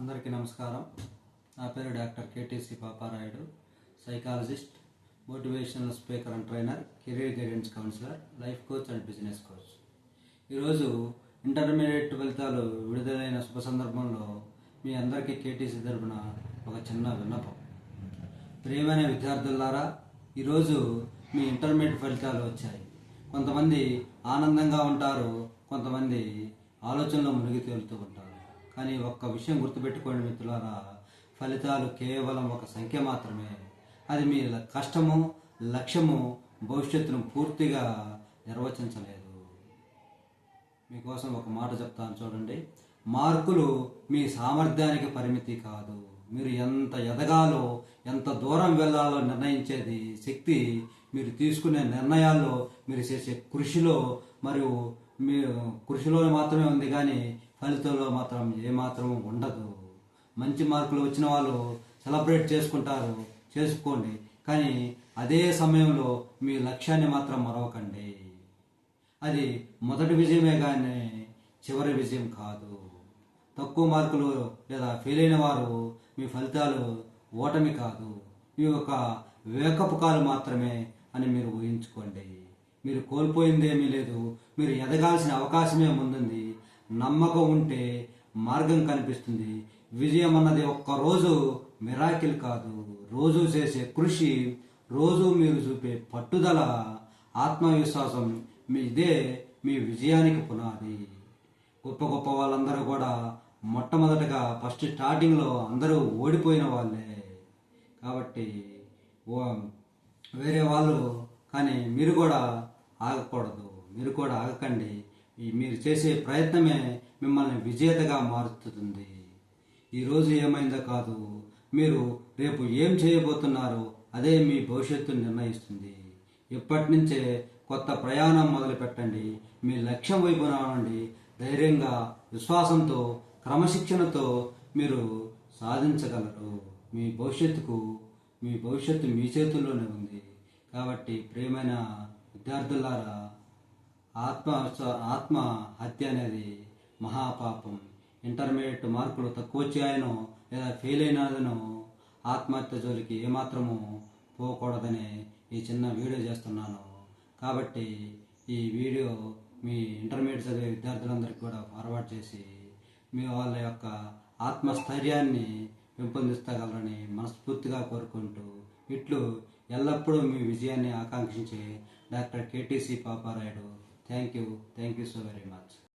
అందరికీ నమస్కారం. నా పేరు doctor KTC Paparayudu. Psychologist motivational speaker and trainer career guidance counsellor life coach and business coach. ఈరోజు intermediate ఫలితాలు విడుదలైన శుభ సందర్భంలో మీ అందరికీ కేటీసీ తరపున ఒక చిన్న విన్నపం. ప్రియమైన విద్యార్థులారా ఈరోజు మీ ఇంటర్మీడియట్ ఫలితాలు వచ్చాయి. కొంతమంది ఆనందంగా ఉంటారు కొంతమంది ఆలోచనలో మునిగి తేలుతూ ఉంటారు. కానీ ఒక్క విషయం గుర్తుపెట్టుకోండి మిత్రులారా. ఫలితాలు కేవలం ఒక సంఖ్య మాత్రమే. అది మీ ల- కష్టము లక్ష్యము భవిష్యత్తును పూర్తిగా నిర్వచించలేదు. మీకోసం ఒక మాట చెప్తాను చూడండి. మార్కులు మీ సామర్థ్యానికి పరిమితి కాదు. మీరు ఎంత ఎదగాలో ఎంత దూరం వెళ్ళాలో నిర్ణయించేది శక్తి మీరు తీసుకునే నిర్ణయాల్లో మీరు చేసే కృషిలో మరియు మీ కృషిలో మాత్రమే ఉంది కానీ ఫలితంలో మాత్రం ఏమాత్రం ఉండదు. మంచి మార్కులు వచ్చిన వాళ్ళు సెలబ్రేట్ చేసుకుంటారు. చేసుకోండి. కానీ అదే సమయంలో మీ లక్ష్యాన్ని మాత్రం మరవకండి. అది మొదటి విజయమే కానీ చివరి విజయం కాదు. తక్కువ మార్కులు లేదా ఫెయిల్ అయిన వారు మీ ఫలితాలు ఓటమి కాదు. ఇవి ఒక వేకపు కాలు మాత్రమే అని మీరు ఊహించుకోండి. మీరు కోల్పోయిందేమీ లేదు. మీరు ఎదగాల్సిన అవకాశమే ముందుంది. నమ్మకం ఉంటే మార్గం కనిపిస్తుంది. విజయం అన్నది ఒక్కరోజు మిరాకిల్ కాదు. రోజు చేసే కృషి రోజు మీరు చూపే పట్టుదల ఆత్మవిశ్వాసం మీ ఇదే మీ విజయానికి పునాది. గొప్ప గొప్ప వాళ్ళందరూ కూడా మొట్టమొదటగా ఫస్ట్ స్టార్టింగ్లో అందరూ ఓడిపోయిన వాళ్ళే. కాబట్టి ఓ- వేరే వాళ్ళు కానీ మీరు కూడా ఆగకూడదు. మీరు కూడా ఆగకండి. ఈ మీరు చేసే ప్రయత్నమే మిమ్మల్ని విజేతగా మారుతుంది ఈరోజు ఏమైందో కాదు మీరు రేపు ఏం చేయబోతున్నారో అదే మీ భవిష్యత్తును నిర్ణయిస్తుంది. ఇప్పటి నుంచే కొత్త ప్రయాణం మొదలు పెట్టండి మీ లక్ష్యం వైపు రావండి ధైర్యంగా విశ్వాసంతో క్రమశిక్షణతో మీరు సాధించగలరు. మీ భవిష్యత్తుకు మీ భవిష్యత్తు మీ చేతుల్లోనే ఉంది. కాబట్టి ప్రియమైన విద్యార్థులారా ఆత్మ ఆత్మ హత్య అనేది మహాపాపం. ఇంటర్మీడియట్ మార్కులు తక్కువ వచ్చాయనో లేదా ఫెయిల్ అయినాదనో ఆత్మహత్య జోలికి ఏమాత్రము పోకూడదని ఈ చిన్న వీడియో చేస్తున్నాను. కాబట్టి ఈ వీడియో మీ ఇంటర్మీడియట్ చదివే విద్యార్థులందరికీ కూడా ఫార్వర్డ్ చేసి మీ వాళ్ళ యొక్క ఆత్మస్థైర్యాన్ని పెంపొందిస్తగలరని మనస్ఫూర్తిగా కోరుకుంటూ ఇట్లు ఎల్లప్పుడూ మీ విజయాన్ని ఆకాంక్షించే doctor KTC Paparayudu Thank you. Thank you so very much.